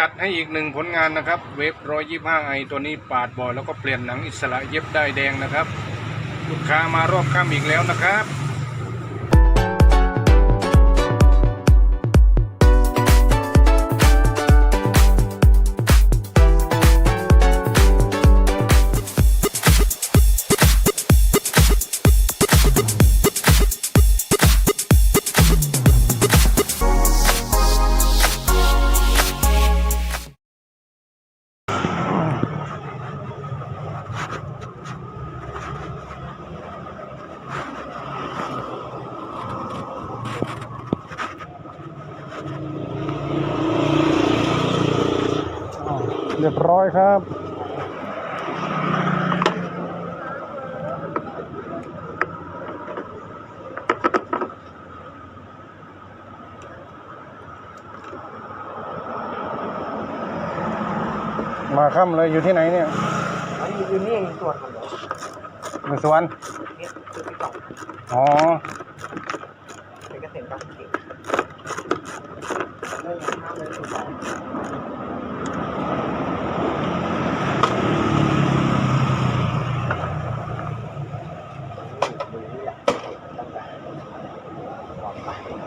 จัดให้อีกหนึ่งผลงานนะครับ เวฟร้อยยี่ห้าไอตัวนี้ปาดบ่อยแล้วก็เปลี่ยนหนังอิสระเย็บได้แดงนะครับ ลูกค้ามารอบข้ามอีกแล้วนะครับ เรียบร้อยครับ มาค่ำเลยอยู่ที่ไหนเนี่ยอันนี้อยู่นี่เองส่วนของเดี๋ยวอยู่สวนเนี่ยคือที่สองอ๋อเป็นเกษตรกรรม 不一样，刚才，好吧。